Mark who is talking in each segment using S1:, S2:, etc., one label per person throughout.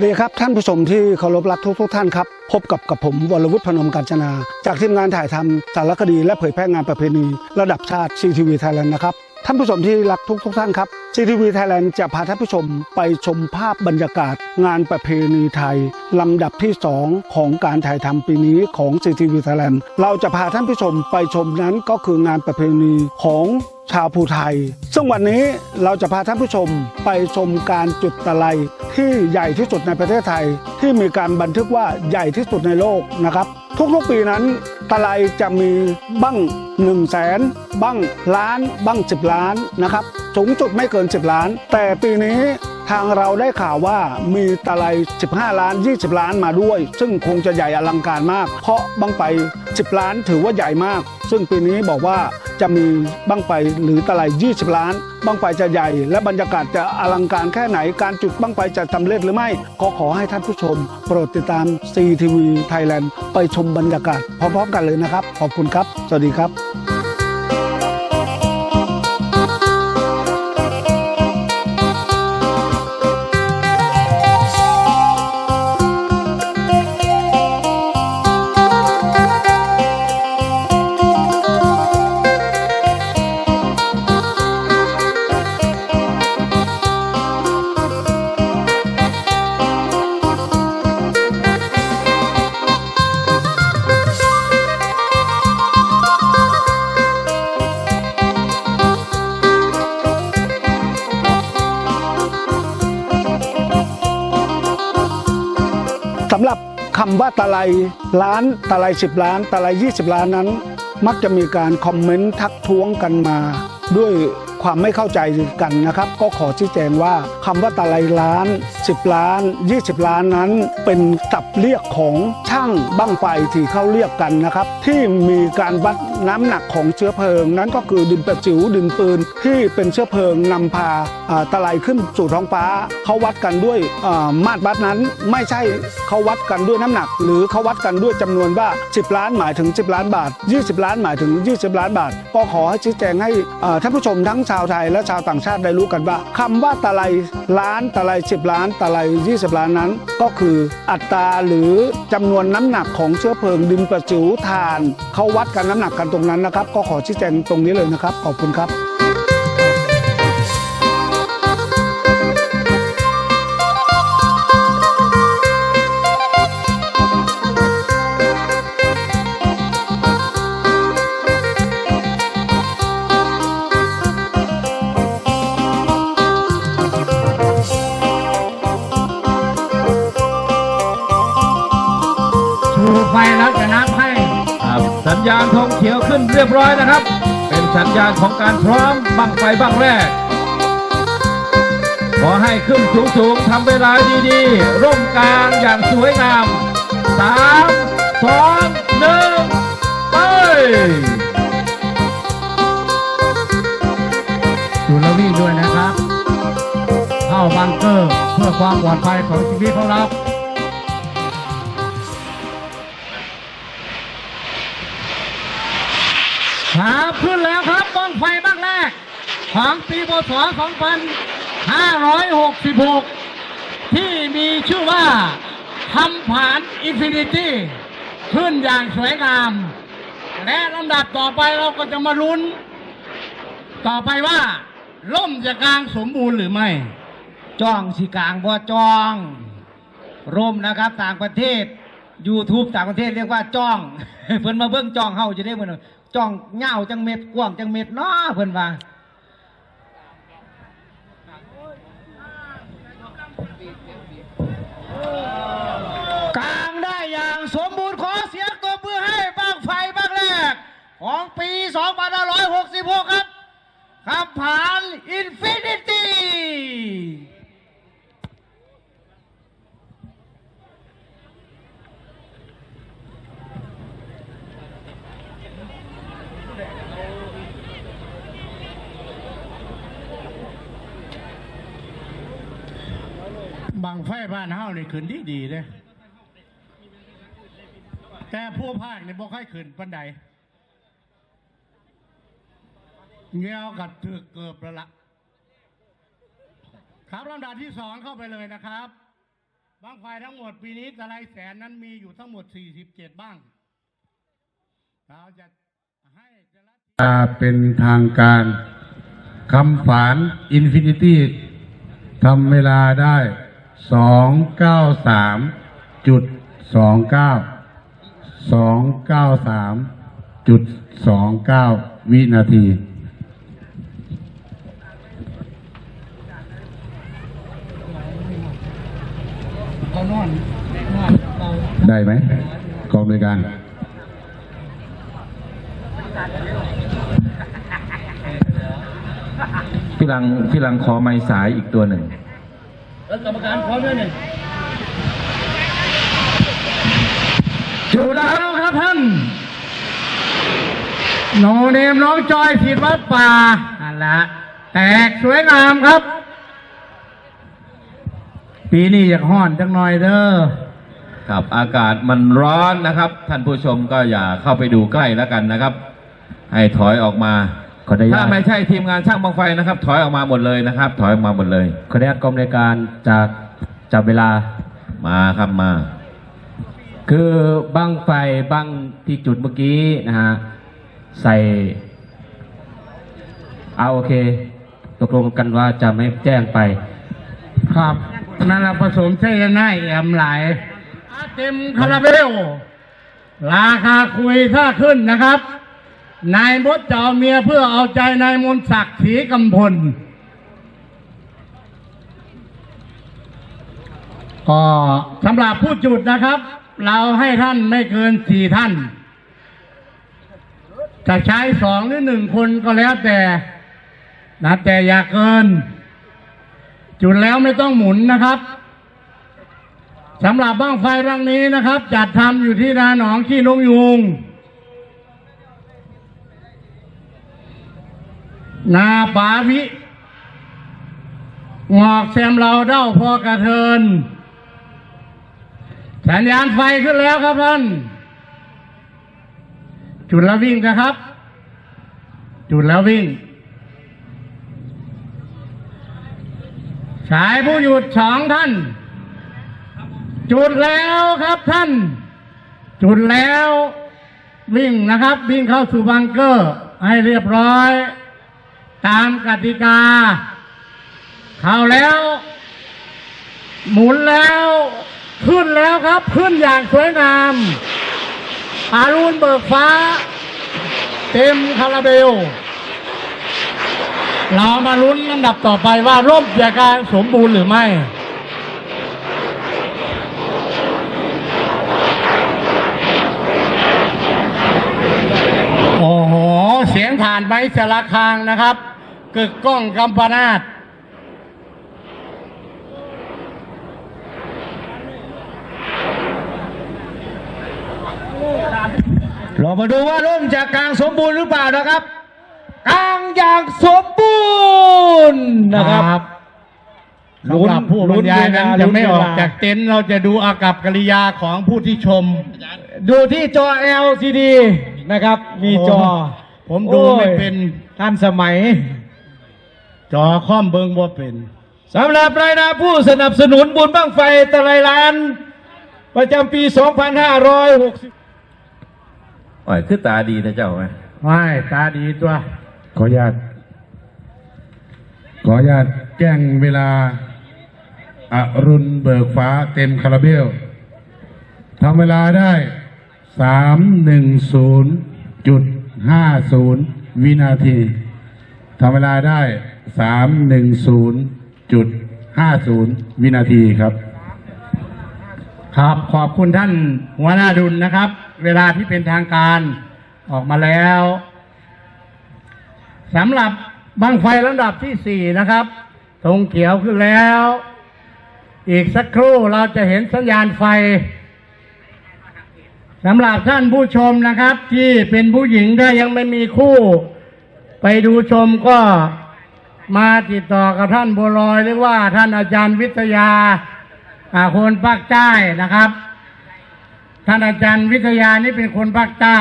S1: วัสดีครับท่านผู้ชมที่เคารพรักทุกทุกท่านครับ พบกับกับผมวรวุฒิพนมกัญจนา จากทีมงานถ่ายทำสารคดีและเผยแพร่งานประเพณี ระดับชาติ CTV Thailand นะครับท่านผู้ชมที่รักทุกทุกท่านครับ CTV Thailand จะพาท่านผู้ชมไปชมภาพบรรยากาศ งานประเพณีไทย ลำดับที่ 2 ของการถ่ายทำปีนี้ของ CTV Thailand เราจะพาท่านผู้ชมไปชมนั้นก็คืองานประเพณีของชาวภูไทย ซึ่งวันนี้เราจะพาท่านผู้ชมไปชมการจุดตะไล ที่ใหญ่ที่สุดในประเทศไทย ที่มีการบันทึกว่าใหญ่ที่สุดในโลกนะครับ ทุกๆปีนั้นตะไลจะมีบั้ง1 0 0 0 0แสนบั้งล้านบั้ง10 ล้านนะครับสูงสุดไม่เกิน 10 ล้าน แต่ปีนี้ ทางเราได้ข่าวว่ามีตะไล15 ล้าน 20 ล้านมาด้วย ซึ่งคงจะใหญ่อลังการมาก เพราะบั้งไป 10 ล้านถือว่าใหญ่มาก ซึ่งปีนี้บอกว่าจะมีบั้งไฟหรือตะไล20 ล้านบั้งไฟจะใหญ่ และบรรยากาศจะอลังการแค่ไหนการจุดบั้งไฟจะสำเร็จหรือไม่ ก็ขอให้ท่านผู้ชม โปรดติดตาม CTV Thailand ไปชมบรรยากาศพร้อมๆกันเลยนะครับ ขอบคุณครับ สวัสดีครับ ว่าตะไลล้านตะไลสิบล้าน ตะไล20ล้านนั้น มักจะมีการคอมเมนต์ทักท้วงกันมา ด้วยความไม่เข้าใจกันนะครับ ก็ขอชี้แจงว่าคำว่าตะไลล้าน 10 ล้าน 20 ล้านนั้นเป็นศัพท์เรียกของช่างบั้งไฟที่เขาเรียกกันนะครับ ที่มีการวัดน้ำหนักของเชื้อเพลิง นั้นก็คือดินประจิ๋วดินปืน ที่เป็นเชื้อเพลิงนำพาอ่าตะไลขึ้นสู่ท้องฟ้าเขาวัดกันด้วยมาตรวัดนั้นไม่ใช่เขาวัดกันด้วยน้ำหนัก หรือเขาวัดกันด้วยจำนวนว่า 10 ล้านหมายถึง 10 ล้านบาท 20 ล้านหมายถึง 20 ล้านบาท ก็ขอให้ชี้แจงให้ท่านผู้ชมทั้งชาวไทยและชาวต่างชาติได้รู้กันว่าคำว่าตะไลล้านตะไล10 ล้านตะไล20 ล้านนั้น ก็คืออัตราหรือจำนวนน้ำหนักของเชื้อเพลิงดินประจิ๋วทานเขาวัดกันน้ำหนักกันตรงนั้นนะครับ ก็ขอชี้แจงตรงนี้เลยนะครับ ขอบคุณครับ
S2: ญญาณธงเขียวขึ้นเรียบร้อยนะครับ เป็นสัญญาณของการพร้อมบังไฟบังแรก ขอให้ขึ้นสูงๆทำเวลาดีๆ ร่มกลางอย่างสวยงาม3 2 1ไป
S3: ดูแลววิ่งด้วยนะครับ เข้าบังเกอร์เพื่อความปลอดภัยของชีวิตของเรา ครับขึ้นแล้วครับบ้องไฟบ้างแรก ของปีพศ2566 ที่มีชื่อว่าทำผ่านอินฟินิตี้ขึ้นอย่างสวยงาม และลำดับต่อไปเราก็จะมาลุ้น ต่อไปว่าล่มจะกลางสมบูรณ์หรือไม่
S4: จ้องสีกลางบ่จ้องร่มนะครับต่างประเทศ YouTube ต่างประเทศเรียกว่าจ้อง เพิ่นมาเบิ่งจ้องเฮาจะได้เพิ่น จ้องเงาวจังเม็ดกว้างจังเม็ดนาะเพิ่นว่ากางได้อย่างสมบูรณ์ขอเสียงตบมือให้บ้างไฟบ้างแรก ของปี2566 ครับคำผ่านอินฟินิตี้
S3: บางไฟบ้านเฮานี่ขึ้นดีดีเลยแต่ผู้ภาคนี่บ่ค่อยขึ้นปันใดเงี้ยวกับถือเกือบแล้วละครับลำดับที่สองเข้าไปเลยนะครับบ้างไฟทั้งหมดปีนี้ตะไลแสนนั้นมีอยู่ทั้งหมด 47 บ้างเราจะให้แต่ละ
S5: เป็นทางการคำฝานอินฟินิตี้ทำเวลาได้ สองเก้าสามจุดสองเก้าสอง
S3: เก้าสามจุดสองเก้าวินาที
S5: ได้ไหมกองบริการ
S2: พี่ลังพี่ลังขอไม้สายอีกตัวหนึ่ง
S3: แล้วกรรมการพร้อมด้วยนี่
S2: จุด
S3: แล้วครับท่านโนเนมน้องจอยผิดวัดป่าอันละแตกสวยงามครับ ปีนี้อยากห้อนจังหน่อยเด้อ
S2: ครับอากาศมันร้อนนะครับ ท่านผู้ชมก็อย่าเข้าไปดูใกล้แล้วกันนะครับ ให้ถอยออกมา
S6: ขออนุญา
S2: ถ้า
S6: ต
S2: ไม่ใช่ทีมงานช่างบังไฟนะครับ ถอยออกมาหมดเลยนะครับ ถอยออกมาหมดเลย
S6: ขออนุญาตกรมในวยการจากจับเวลา
S2: มาครับมา
S6: คือ บั้งไฟบั้งที่จุดเมื่อกี้นะฮะ ใส่เอาโอเค ตกลงกันว่าจะไม่แจ้งไป
S3: ครับนั่นแหละผสมเส้นหน้าแอมหลายอาเต็มคาราเบล ราคาคุยถ้าขึ้นนะครับ นายมดจะเอาเมียเพื่อเอาใจนายมนศักดิ์ศรีกำพล ก็สำหรับผู้จุดนะครับ เราให้ท่านไม่เกินสี่ท่าน จะใช้สองหรือหนึ่งคนก็แล้วแต่นะแต่อย่าเกิน จุดแล้วไม่ต้องหมุนนะครับสำหรับบ้างไฟรังนี้นะครับ จัดทำอยู่ที่นาหนองขี้นกยูง นาปาวิงอกแซมเราเด้าพอกระเทิน สัญญาณไฟขึ้นแล้วครับท่าน จุดแล้ววิ่งนะครับ จุดแล้ววิ่ง สายผู้หยุดสองท่าน จุดแล้วครับท่าน จุดแล้ววิ่งนะครับ วิ่งเข้าสู่บังเกอร์ให้เรียบร้อย ตามกติกา เข้าแล้ว หมุนแล้ว ขึ้นแล้วครับ ขึ้นอย่างสวยงามอารุณเบิกฟ้า เต็มคาราเบล เรามาลุ้นลำดับต่อไปว่าร่มจะการสมบูรณ์หรือไม่โอ้โห เสียงผ่านไปสารคางนะครับ กึกก้องกำปนาต
S4: เรามาดูว่าร่มจะกลางสมบูรณ์หรือเปล่านะครับกลางอย่างสมบูรณ์นะครับ
S3: สำหรับผู้บรรยายนั้นจะไม่ออกจากเต็นท์เราจะดูอากับกิริยาของผู้ที่ชม
S4: ดูที่จอ LCD นะครับ มีจอ
S3: ผมดูไม่เป็น
S4: โอ้ยทันสมัย
S3: จอคอมเบิงบ่เป็น
S4: สำหรับรายนามผู้สนับสนุนบุญบ้างไฟตะไลล้าน ประจำปี 2560
S2: โอ้ยคือตาดีนะเจ้าไหม
S3: ไม่ตาดีตัว
S5: ขออนุญาต ขออนุญาตแจ้งเวลาอรุณเบิกฟ้าเต็มคาราเบลทำเวลาได้สามหนึ่งศูนย์จุดห้าศูนย์วินาทีทำเวลาได้ สามหนึ่งศูนย์จุดห้าศูนย์วินาทีครับ
S3: ครับขอบคุณท่านหัวหน้าดุลนะครับ เวลาที่เป็นทางการออกมาแล้วสำหรับบังไฟลำดับที่สี่นะครับธงเขียวขึ้นแล้ว อีกสักครู่เราจะเห็นสัญญาณไฟสำหรับท่านผู้ชมนะครับ ที่เป็นผู้หญิงถ้ายังไม่มีคู่ ไปดูชมก็ มาติดต่อกับท่านบัวลอยหรือว่าท่านอาจารย์วิทยาคนภาคใต้นะครับ ท่านอาจารย์วิทยานี่เป็นคนภาคใต้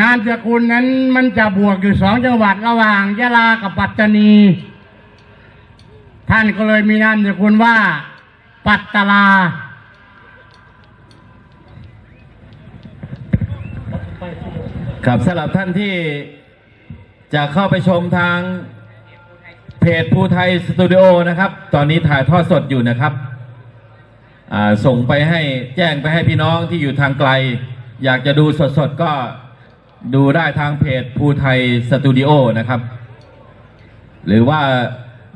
S3: นามสกุลนั้นมันจะบวกอยู่สองจังหวัดระหว่างยะลากับปัตตานี ท่านก็เลยมีนามสกุลว่า ปัตตลา
S2: ครับสำหรับท่านที่จะเข้าไปชมทาง เพจภูไทยสตูดิโอนะครับ ตอนนี้ถ่ายทอดสดอยู่นะครับ ส่งไปให้แจ้งไปให้พี่น้องที่อยู่ทางไกล อยากจะดูสดๆก็ดูได้ทางเพจภูไทยสตูดิโอนะครับ หรือว่า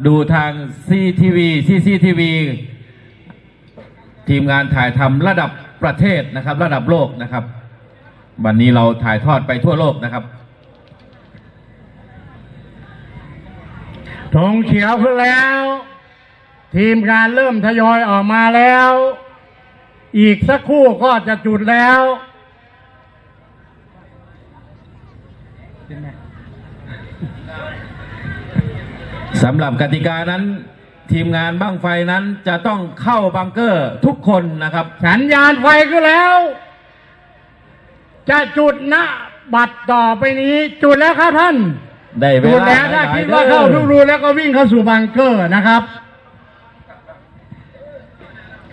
S2: ดูทางซีทีวีซีซีทีวีทีมงานถ่ายทำระดับประเทศนะครับ ระดับโลกนะครับ วันนี้เราถ่ายทอดไปทั่วโลกนะครับ
S3: ธงเขียวขึ้นแล้ว ทีมงานเริ่มทยอยออกมาแล้ว อีกสักครู่ก็จะจุดแล้ว
S2: สำหรับกติกานั้น ทีมงานบ้างไฟนั้นจะต้องเข้าบังเกอร์ทุกคนนะครับ
S3: สัญญาณไฟขึ้นแล้ว จะจุดณบัตรต่อไปนี้จุดแล้วครับท่าน
S2: ได้เว
S3: จุด
S2: ลา
S3: แล้วถ้า
S2: หลยๆ
S3: คิดว่าเข้าทุกรูแล้วก็วิ่งเข้าสู่บังเกอร์นะครับ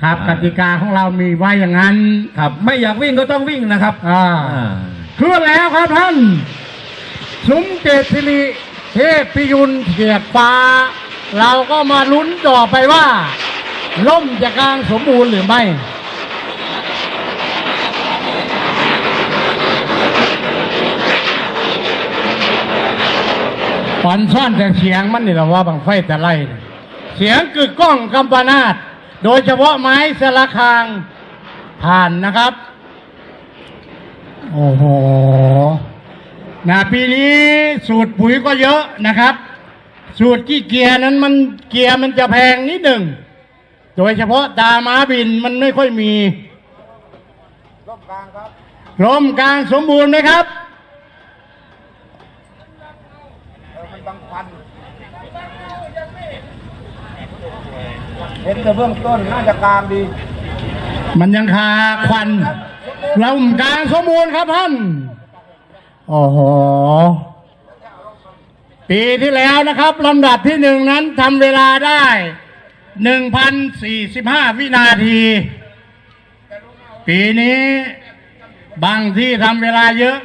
S3: ครับกติกาของเรามีไว้อย่างนั้น
S2: ครับ ไม่อยากวิ่งก็ต้องวิ่งนะครับ
S3: อ่า
S2: อ่า
S3: ขึ้นแล้วครับท่าน สุมเจตสิริเทพพิยุนเกียรติฟ้า เราก็มาลุ้นต่อไปว่า ล่มจะกลางสมบูรณ์หรือไม่ ปอนซ่อนแต่เสียงมันนี่แหละว่าบางไฟแต่ไล่น่ะเสียงกึกก้องกำปนาดโดยเฉพาะไม้สละคางผ่านนะครับ โอ้โหนะปีนี้สูตรปุ๋ยก็เยอะนะครับ สูตรขี้เกียร์นั้นมันเกียร์มันจะแพงนิดหนึ่ง โดยเฉพาะตาม้าบินมันไม่ค่อยมีร่มกลางครับร่มกลางสมบูรณ์ไหมครับ
S7: เห็นแต่เบื้องต้นน่าจะกลางดี
S3: มันยังคาควันลำกลางสมบูรณ์ครับท่านโอ้โหปีที่แล้วนะครับลำดับที่หนึ่งนั้นทำเวลาได้หนึ่งพันสี่สิบห้าวินาที ปีนี้บางที่ทำเวลาเยอะ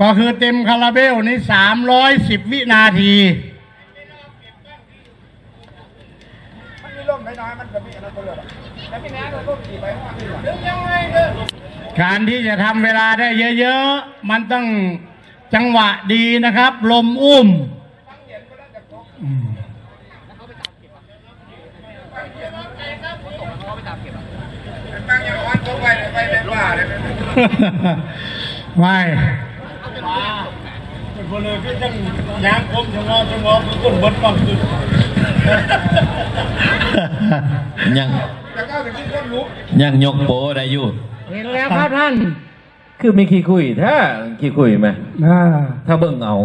S3: ก็คือเต็มคาราเบลนี่สามร้อยสิบวินาที
S7: มันมีร่มน้อยๆมันก็มีอันนั้นก็เลยแต่พี่แนนเราร่ม กี่ใบว่าพี่
S3: การที่จะทำเวลาได้เยอะๆ มันต้องจังหวะดีนะครับ ลมอุ้ม
S7: บางอย่างวันเขาไปเลยไปเป็นบ้าเลย
S3: ไม่คนเลยพี่จังยางคมชะงอชะงอคือคนบดปั๊มขึ้น
S2: ยัง
S7: แต่ก็ถึงที่คนรู้
S2: ยังยกโปได้อยู่
S3: เห็นแล้วครับท่าน
S2: คือมีขี้คุยถ้าขี้คุยไหมถ้าเบิ่งเอา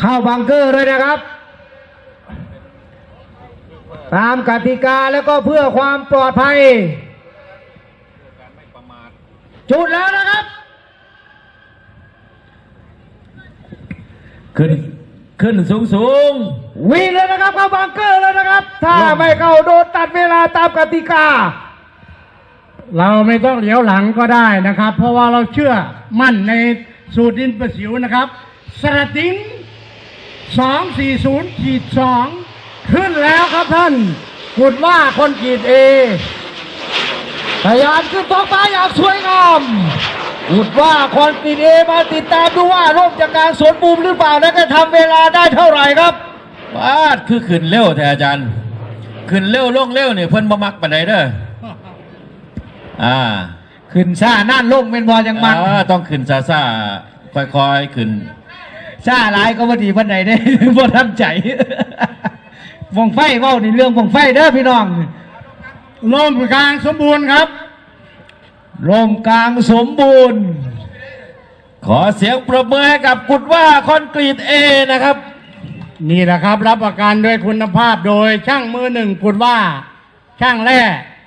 S4: เข้าบังเกอร์เลยนะครับ ตามกติกาแล้วก็เพื่อความปลอดภัย จุดแล้วนะครับ
S2: ขึ้น ขึ้นสูงสูง
S4: วิ่งเลยนะครับเข้าบังเกอร์เลยนะครับ ถ้าไม่เข้าโดนตัดเวลาตามกติกา
S3: เราไม่ต้องเหลียวหลังก็ได้นะครับ เพราะว่าเราเชื่อมั่นในสูตรดินประสิวนะครับสระติง240ขีด2ขึ้นแล้วครับท่านกุดว่าคนขีดเอ
S4: พยายามขึ้นท้องฟ้าอย่างสวยงาม อุดว่าคอนกรีตเอมาติดตามดูว่าร่มจากการสวนบูมหรือเปล่าและจะทำเวลาได้เท่าไหร่ครับ
S2: ๆวาดคือขึ้นเร็วแต่อาจารย์ขึ้นเร็วลงเร็วเนี่ยเพิ่นบ่มักปานใดเด้ออ่า
S4: ขึ้นซ่านั่นลงเป็นบอยังมัก
S2: อ่าต้องขึ้นซาซาๆค่อยๆขึ้น
S4: ซ่าหลายก็บ่ดีพันใดได้บ่ทำใจวงไฟเว้าในเรื่องวงไฟเด้อพี่น้อง
S3: ลมกลางสมบูรณ์ครับ
S4: ลมกลางสมบูรณ์
S2: ขอเสียงประเมือให้กับกุดว่าคอนกรีตเอนะครับ
S3: นี่แหละครับ รับประกันด้วยคุณภาพโดยช่างมือหนึ่งกุดว่า ช่างแร่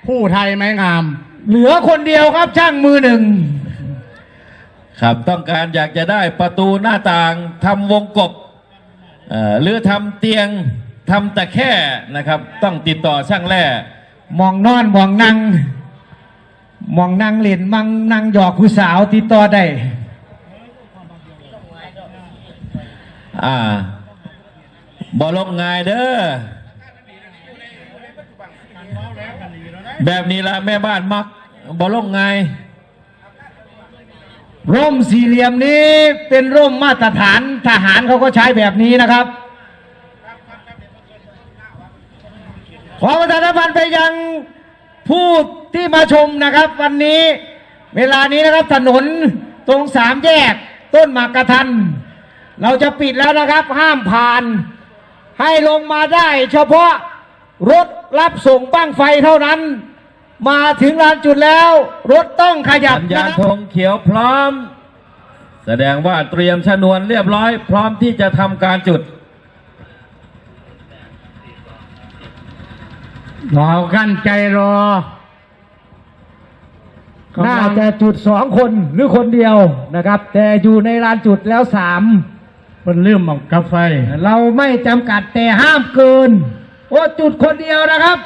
S3: ผู้ไทยไม้งาม
S4: เหลือคนเดียวครับช่างมือหนึ่ง
S2: ครับต้องการอยากจะได้ประตูหน้าต่างทำวงกบเอ่อหรือทำเตียงทำแต่แค่นะครับ ต้องติดต่อช่างแร่
S4: มองนอนมองนั่ง มองนั่งเล่นมังนั่งหยอกผู้สาวติดต่อได้
S2: อ่าบอลงง่ายเด้อแบบนี้ละแม่บ้านมักบอลงง่าย
S4: ร่มสี่เหลี่ยมนี้เป็นร่มมาตรฐานทหารเขาก็ใช้แบบนี้นะครับ ขอประชาสัมพันธ์ไปยัง ผู้ที่มาชมนะครับ วันนี้ เวลานี้นะครับถนนตรงสามแยกต้นหมากกระทัน เราจะปิดแล้วนะครับ ห้ามผ่าน ให้ลงมาได้ เฉพาะรถรับส่งบ้างไฟเท่านั้น มาถึงลานจุดแล้ว รถต้องขยับ
S2: สัญญาณ
S4: นะครับ
S2: ธงเขียวพร้อม แสดงว่าเตรียมชนวนเรียบร้อย พร้อมที่จะทำการจุด
S3: เรากั้นใจรอ
S4: น่าจะจุดสองคนหรือคนเดียวนะครับ แต่อยู่ในลานจุดแล้วสาม
S3: เป็นเรื่องของกาแฟ
S4: เราไม่จำกัดแต่ห้ามเกิน โอ้จุดคนเดียวนะครับ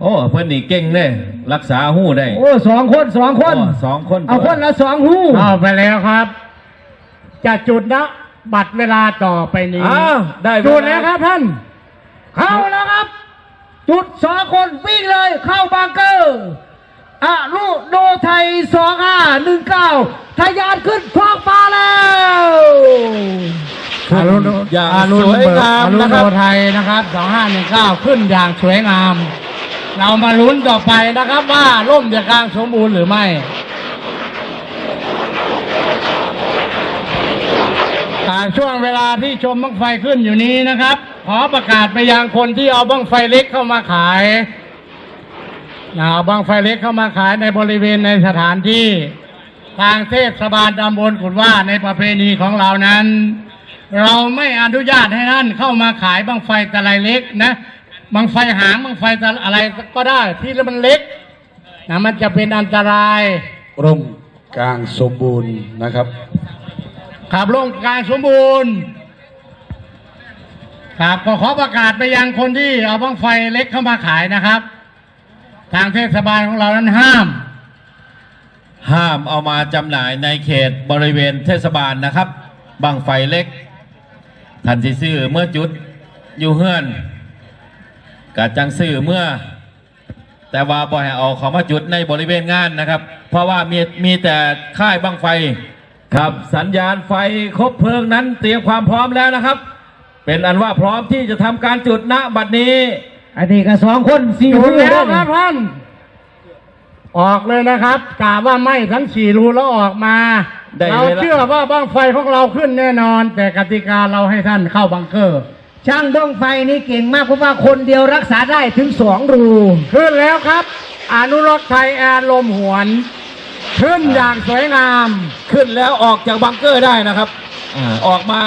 S2: โอ้เพื่อนนี่เก่งเลยรักษาหู้ได้
S4: โอ้สองคนสองคน
S2: โอ้สองคน
S4: เอาคนละสองหู
S3: เข้าไปแล้วครับ จะจุดนะบัตรเวลาต่อไปนี้
S2: อ้าวได้เา
S3: จุดแล้วครับท่าน
S4: เข้าแล้วครับ จุดสองคนวิ่งเลยเข้าบังเกอร์อะลูโดไทยสองห้าหนึ่งเก้าทะยานขึ้นท้องฟ้าแล้ว
S3: อารุณ
S2: อย่าง
S3: อารุณ
S2: สวยงาม
S3: อารุณ
S2: นะครับ
S3: โอไทยนะครับ2519ขึ้นอย่างสวยงาม เรามาลุ้นต่อไปนะครับว่าร่มจะกลางสมบูรณ์หรือไม่อ่าช่วงเวลาที่ชมบั้งไฟขึ้นอยู่นี้นะครับ ขอประกาศไปยังคนที่เอาบั้งไฟเล็กเข้ามาขายเอาบั้งไฟเล็กเข้ามาขายในบริเวณในสถานที่ทางเทศบาลตำบลกุดว่าในประเพณีของเรานั้น เราไม่อนุญาตให้ท่านเข้ามาขายบั้งไฟตะไลเล็กนะบั้งไฟหางบั้งไฟตะอะไรก็ได้ที่มันเล็กนะมันจะเป็นอันตราย
S5: ร่มกลางสมบูรณ์นะครับ
S3: ขับลงกลางสมบูรณ์ ครับก็ขอประกาศไปยังคนที่เอาบ้างไฟเล็กเข้ามาขายนะครับ ทางเทศบาลของเรานั้นห้าม
S2: ห้ามเอามาจำหน่ายในเขตบริเวณเทศบาลนะครับบังไฟเล็กท่านทีซื้อเมื่อจุดอยู่เฮือนกะจังซื้อเมื่อ แต่ว่าบ่ให้เอาเขามาจุดในบริเวณงานนะครับ เพราะว่ามีมีแต่ค่ายบังไฟครับสัญญาณไฟครบเพลิงนั้นเตรียมความพร้อมแล้วนะครับ เป็นอันว่าพร้อมที่จะทำการจุดณบัดนี้
S4: อันนี้ก็สองคนสี่
S3: จุ
S4: หู
S3: ดแล้วครับท่านออกเลยนะครับกะว่าไหม่ทั้งสี่รูแล้วออกมา
S2: ได้
S3: เรา
S2: เวลา
S3: เชื่อว่าบ้างไฟของเราขึ้นแน่นอน แต่กติกาเราให้ท่านเข้าบังเกอร์
S4: ช่างบ้องไฟนี่เก่งมากเพราะว่าคนเดียวรักษาได้ถึงสองรู
S3: ขึ้นแล้วครับ อนุรักษ์ไทยแอร์ลมหวน ขึ้นอย่างสวยงาม
S2: ขึ้นแล้วออกจากบังเกอร์ได้นะครับอาออกมา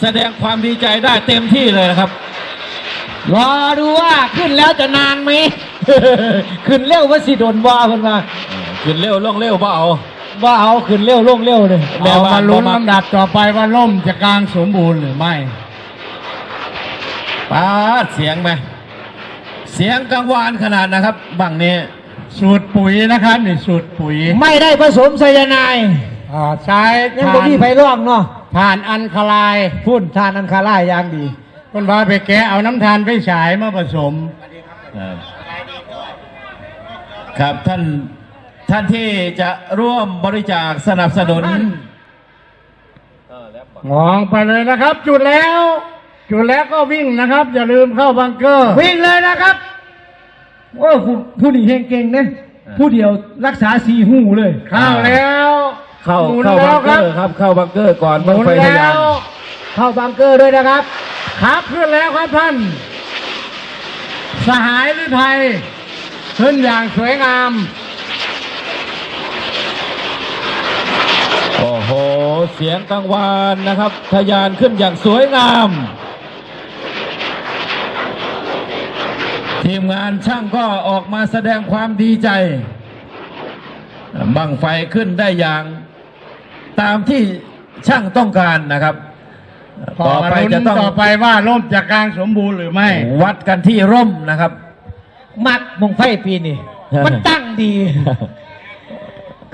S2: แสดงความดีใจได้เต็มที่เลยนะครับ
S4: รอดูว่าขึ้นแล้วจะนานไหม ขึ้นเร็วว่าสิโดนว่าเพิ่นว่า
S2: ขึ้นเร็วลงเร็วเบเอา
S4: ว่าเอาขึ้นเร็วลงเร็วเลย
S2: แม่
S3: เรา
S2: บ้ามา
S3: นลุ้น
S2: บ่มัก
S3: ลำดับต่อไปว่าล่มจะกลางสมบูรณ์หรือไม่
S2: ปาดเสียงไหมเสียงกังวานขนาดนะครับบังนี้
S3: สูตรปุ๋ยนะครับนี่สูตรปุ๋ย
S4: ไม่ได้ผสมไซยาไนด์
S3: อ่าใช้
S4: ยัง
S3: ทา
S4: บ่
S3: น
S4: มีไฟร่องเนาะ
S3: ทานอันคลาย
S4: พุ่นทานอันคาร่ายอย่างดี
S3: คนว่าไปแกะเอาน้ำทานไปฉายมาผสม
S2: ครับครับท่านท่านที่จะร่วมบริจาคสนับสนุน
S3: มองไปเลยนะครับ จุดแล้ว จุดแล้วก็วิ่งนะครับ อย่าลืมเข้าบังเกอร์
S4: วิ่งเลยนะครับโอ้ผู้ผู้นี่เก่งๆนะผู้เดียวรักษาสีหูเลย
S3: เข้าแล้ว
S2: เข้า
S3: หมุน
S2: เข้า
S3: แล้
S2: บั
S3: ว
S2: งเกอร์ครับ เข้าบังเกอร์ก่อน
S3: ห
S2: บัง
S3: มุน
S2: ไฟทะ
S3: แล้
S2: ยาน
S3: ว
S4: เข้าบังเกอร์ด้วยนะครับ
S3: ครับขึ้นแล้วครับท่าน สหายหรือไทยขึ้นอย่างสวยงาม
S2: โอ้โห เสียงกังวานนะครับทะยานขึ้นอย่างสวยงาม ทีมงานช่างก็ออกมาแสดงความดีใจ บังไฟขึ้นได้อย่าง ตามที่ช่างต้องการนะครับ
S3: ต่
S2: ต่
S3: อ
S2: อ
S3: ไป
S2: ไป
S3: จะ
S2: จะ
S3: ต้
S2: ต้
S3: อ
S2: องง
S3: ต่อไปว่าร่มจากกลางสมบูรณ์หรือไม่
S2: วัดกันที่ร่มนะครับ
S4: มักมงไฟปีนี่มันตั้งดี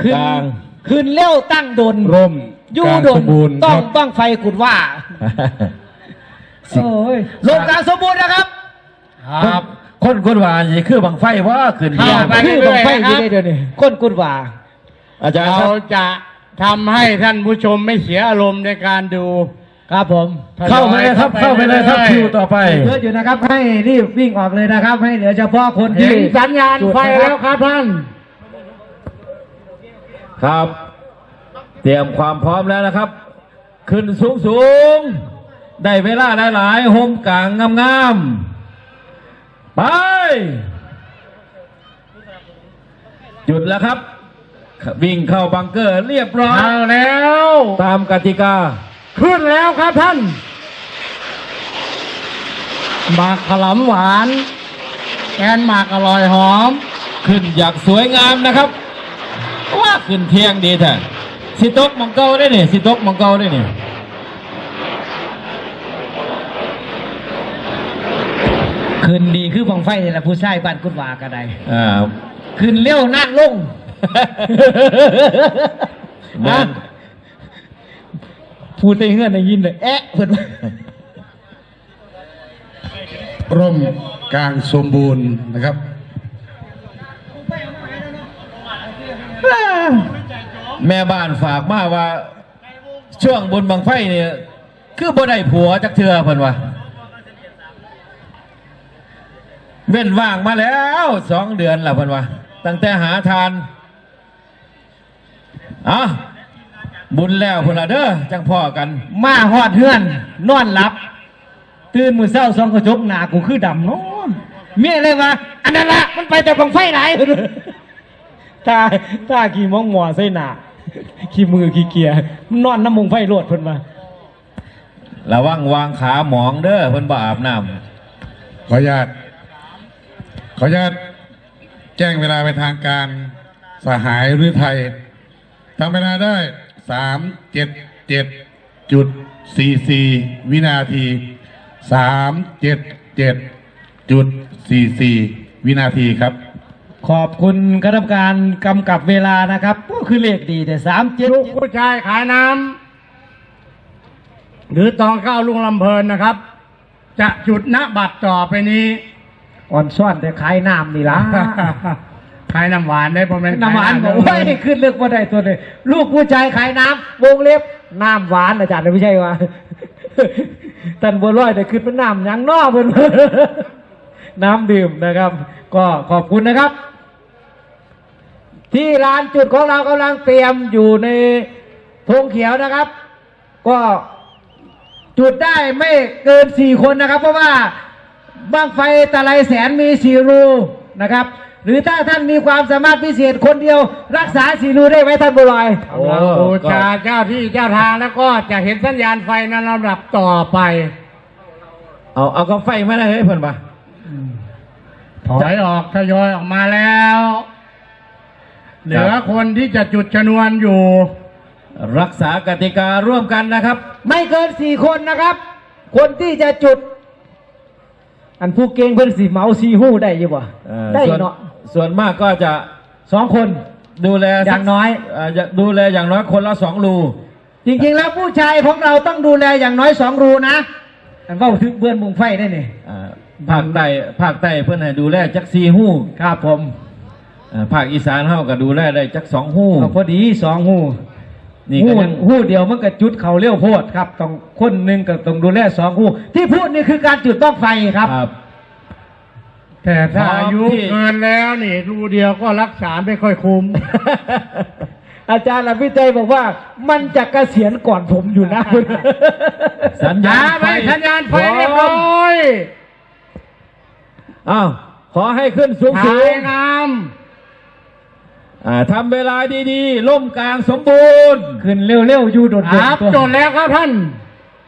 S4: ขึ้น
S2: กลาง
S4: ขึ้นเร็วตั้งโดน
S5: ร่ม
S4: อยู่
S5: กลาง
S4: โด
S5: ส
S4: น
S5: มบูรณ์
S4: ต้อง
S5: ครับ
S4: ต้องไฟกุดว่าโอ้ยลงกลางสมบูรณ์นะครับ
S3: ครับ
S2: คนคนว่าสิคือบังไฟว่าขึ้น
S3: เข้าไป
S4: คือบังไฟอยู่ได้เดี๋ยวนี้ก้นกุดว่า
S2: อาจารย์ค
S3: เรา
S2: รับ
S3: จะ ทำให้ท่านผู้ชมไม่เสียอารมณ์ในการดู
S4: ครับผม
S2: เข้าไปเลยครับเข้าไปเลยครับคิวต่อไป
S4: เยอะอยู่นะครับให้รีบวิ่งออกเลยนะครับ ให้เหลือเฉพาะคน
S3: เห็
S4: ที่
S3: นสัญญาณไฟแล้วครับท่าน
S2: ครับ เตรียมความพร้อมแล้วนะครับ ขึ้นสูงสูงๆได้เวลาหลายๆโฮมกลางงามๆไปจุดแล้วครับ วิ่งเข้าบังเกอร์เรียบร้อย
S3: เอาแล้ว
S2: ตามกติกา
S3: ขึ้นแล้วครับท่านหมากขลำหวานแกนหมากอร่อยหอม
S2: ขึ้นอย่างสวยงามนะครับ ว่าขึ้นเที่ยงดีแท้สิตกมังเกาได้นี่สิตกมังเกาได้นี่
S4: ขึ้นดีคือบังไฟนี่แหละผู้ชายบ้านกุดว่าก็ได้
S2: อ่า
S4: ขึ้นเร็วนั่งลง
S2: แม่น
S4: พูดได้เงื่อนได้ยินเลยแอะเพิ่นว่า
S5: ร่มกลางสมบูรณ์นะครับ
S2: แม่บ้านฝากมาว่า ช่วงบนบังไฟเนี่ย คือบ่ได้ผัวจักเทือเพิ่นว่าเว้นว่างมาแล้วสองเดือนแล้วเพิ่นว่าตั้งแต่หาทาน อะบุญแล้วพุ่นละเด้อจังพ่อกัน
S4: มาหอดเฮือน นอนหลับ ตื่นมือเช้าสองกระจกหนากูคือดำเนาะเมียเลยว่า อันนั้นละมันไปแต่บังไฟไหนตาตาขี่มองหมอใส่หนาขี่มือขี่เกียร์นอนน้ำมงไฟโลดเพิ่นมา
S2: ระวังวางขาหมองเด้อเพิ่นบ่อาบน้
S5: ขออนุญาตขออนุญาตแจ้งเวลาเป็นทางการสหายหรือไทย ทำเวลาได้สามเจ็ดเจ็ดจุดสี่สี่วินาทีสามเจ็ดเจ็ดจุดสี่สี่วินาทีครับ
S4: ขอบคุณคณะกรรมการกำกับเวลานะครับก็คือเลขดีแต่สามเจ็ด
S3: ลูกผู้ชายขายน้ำหรือตองข้าวลุงลำเพลินนะครับ จะจุดณบัตรต่อไปนี้
S4: อ่อนซ่อนแต่ขายน้ำนี่ล่ะ
S3: ขายน้ำหวานได้ประมาณ
S4: น้ำหวานบอกว่าให้ขึ้นเลือกว่าได้ตัวเลยลูกผู้ชายขายน้ำวงเล็บน้ำหวานอาจารย์ไม่ใช่ว่าตันบัวลอยแต่ขึ้นเป็นน้ำหยังนอกเพิ่นน้ำดื่มนะครับ ก็ขอบคุณนะครับ ที่ร้านจุดของเรากำลังเตรียมอยู่ในธงเขียวนะครับ ก็จุดได้ไม่เกินสี่คนนะครับ เพราะว่าบ้างไฟตะไลแสนมีสี่รูนะครับ หรือถ้าท่านมีความสามารถพิเศษคนเดียว รักษาสี่รูได้ไหมท่านบุรอยำ
S3: กำลังบูชาเจ้าที่เจ้าทางแล้วก็จะเห็นสัญญาณไฟในลำดับต่อไป
S2: เอาเอาก็ไฟมาได้เฮ้ยเพิ่นป่ะ
S3: ถอยออกทยอยออกมาแล้ว เหลือคนที่จะจุดชนวนอยู่
S2: รักษากติการ่วมกันนะครับ
S4: ไม่เกินสี่คนนะครับ คนที่จะจุด อันผู้เก่งเพิ่นสีเมาสีหู้ได้อยี่บ่
S2: เอ่อ
S4: ได้
S2: ส่วน
S4: เนาะ
S2: ส่วนมากก็จะ
S4: สองคน
S2: ดูแลสัก
S4: อย่างน้อย
S2: เจะดูแลอย่างน้อยคนละสองรู
S4: จริงๆแล้วผู้ชายของเราต้องดูแลอย่างน้อยสองรูนะอันเว่าถึงเบื้อนมุงไฟได้นี่
S2: อ่าภาคใต้ภาคใต้เพื่อนให้ดูแลจักซีหู้
S4: ครับผม
S2: อ่าภาคอีสานเฮาก็ดูแลได้จักสองหู้
S4: เอาพอดีสองหู
S2: นี่
S4: หู
S2: ก็ยัง
S4: หูเดียวมันก็จุดเขาเลี้ยวโพดครับต้องคนหนึ่งก็ต้องดูแลสองหูที่พูดนี่คือการจุดต้องไฟครับ
S2: ครับ
S3: แต่ถ้า
S2: พร้อม
S3: อายุ
S2: ที่
S3: เกินแล้วนี่รูเดียวก็รักษาไม่ค่อยคุ้ม
S4: อาจารย์ลำพิจัยบอกว่า มันจะเกษียณก่อนผมอยู่นะ
S2: สัญญาณ
S3: ไปสัญญาณไฟเรียบร้อย
S2: อ้าวขอให้ขึ้นสูง
S3: ส
S2: สู
S3: วย
S2: ง
S3: งาม
S2: อ่าทำเวลาดีๆล่มกลางสมบูรณ์
S4: ขึ้นเร็วๆอยู่โดด
S3: ค
S4: ๆ
S3: รับ
S4: ตัว
S3: จดแล้วครับท่าน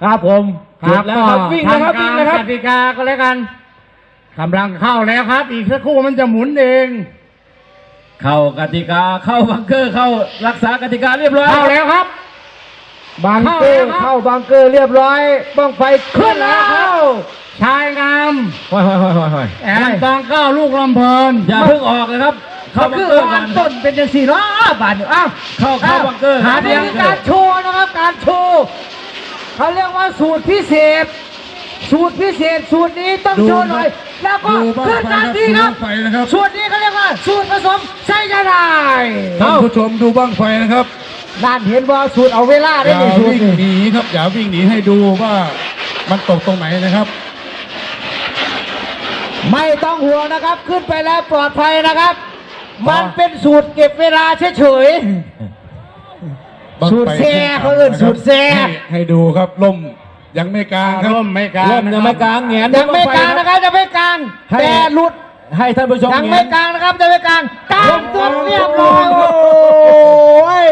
S4: ครับผม
S2: จดแล้วครับวิ่งนะครับ
S3: ทำ
S2: วิ่ง
S3: ตาม
S2: นะครับ
S3: กติกาก็แล้วกัน กำลังเข้าแล้วครับ อีกสักครู่มันจะหมุนเอง
S2: เข้ากติกาเข้าบังเกอร์เข้ารักษากติกาเรียบร้อย
S3: เข้าแล้วครับ
S4: บังเกอร์เข้าบังเกอร์เรียบร้อยบ้องไฟขึ้นแล้ว
S6: ชายงาม
S2: ห้อยห้อยห้อยห้อยห้อย
S6: แอนตองเก้าลูกลำเพลิน
S2: อย่าเพิ่งออกนะครับ เข้า
S4: ก็
S2: บัง
S4: คือ
S2: เกอร์ก่
S4: อั
S2: อน
S4: นต้นเป็นจังสี่ล้อบาทอยู่อ้าว
S2: เข้าเข้าบังเกอร์
S4: หาวิธีการโชว์นะครับการโชว์เขาเรียกว่าสูตรพิเศษ สูตรพิเศษสูตรนี้ต้องโชว์หน่อย แล้วก็
S5: ดูบ้าง
S4: ขึ้น
S5: ไฟ
S4: ทัน
S5: ครับ
S4: ที
S5: ดู
S4: ครั
S5: บ้า
S4: บ
S5: งไฟนะครับ
S4: สูตรนี้เขาเรียกว่า สูตรผสมใช้จะได้
S5: ท่านผู้ชมดูบ้างไฟนะครับ
S4: นั่นเห็นว่าสูตรเอาเวลา
S5: อ
S4: ได้
S5: ย่า
S4: ในสูตร
S5: วิ่ง
S4: นี้
S5: หนีครับอย่าวิ่งหนีให้ดูว่ามันตกตรงไหนนะครับ
S4: ไม่ต้องห่วงนะครับขึ้นไปแล้วปลอดภัยนะครับ มันเป็นสูตรเก็บเวลาเฉย
S5: บั้ง
S4: สูตร
S5: ไฟ
S4: แซ่เขาเอิ้นสูตรแซ่
S5: ให้ให้ดูครับล่ม ยังไม่กลางครับ
S6: ร่มไม่กลาง
S2: เริ่มยังไม่กลางแงน
S4: ๆยังไม่กลางนะครับยังไม่กลาง
S2: ให้
S4: แต่หลุด
S2: ให้ท่านผู้ชม
S4: ยัง
S2: แง
S4: ไม่
S2: น
S4: กลางนะครับยังไม่กลางกลางตัวเรียบร้อยโอ้ย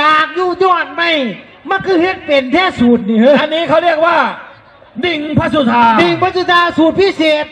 S4: กากอยู่ยอดไม่มันคือเฮ็ดเป็นแท้สูตรนี่เฮ้ย
S2: อันนี้เขาเรียกว่าดิ่งพระสุธา
S4: ดิ่งพัชดาสูตรพิเศษ